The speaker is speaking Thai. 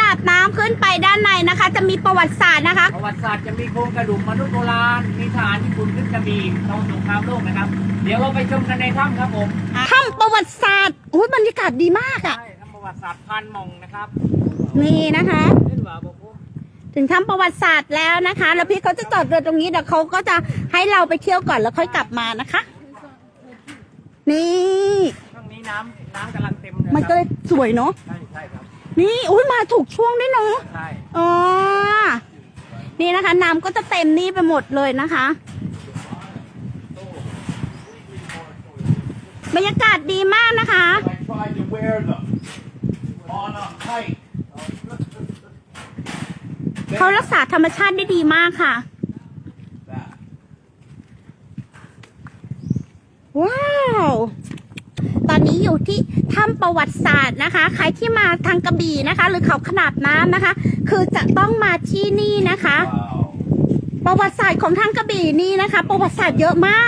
นาดน้ำขึ้นไปด้านในนะคะ จะมีประวัติศาสตร์นะคะ ประวัติศาสตร์จะมีโครงกระดูกมนุษย์โบราณ มีทหารญี่ปุ่นขึ้นกระบี่ตอนสงครามโลกนะครับ เดี๋ยวเราไปชมกันในถ้ำครับผมถ้ำประวัติศาสตร์อุ้ยบรรยากาศดีมากอะใช่ถ้ำประวัติศาสตร์พันหมองนะครับนี่นะคะเล่นว่าบอกผมถึงถ้ำประวัติศาสตร์แล้วนะคะ แล้วพี่เขาจะจอดเรือตรงนี้เดี๋ยวเขาก็จะให้เราไปเที่ยวก่อนแล้วค่อยกลับมานะคะ นี่ช่วงนี้น้ำน้ำกำลังเต็มเลยมันก็เลยสวยเนาะใช่ใช่ครับ นี่อุ้ยมาถูกช่วงด้วยเนาะใช่อ๋อนี่นะคะน้ำก็จะเต็มนี่ไปหมดเลยนะคะ บรรยากาศดีมากนะคะ I tried to wear them on a hike. เขารักษาธรรมชาติได้ดีมากค่ะ That. ว้าวต อนนี้อยู่ที่ถ้ำประวัติศาสตร์นะคะ ใครที่มาทางกระบี่นะคะ หรือเขาขนาดน้ำนะคะ คือจะต้องมาที่นี่นะคะ Wow. ประวัติศาสตร์ของทางกระบี่นี่นะคะ ประวัติศาสตร์เยอะมาก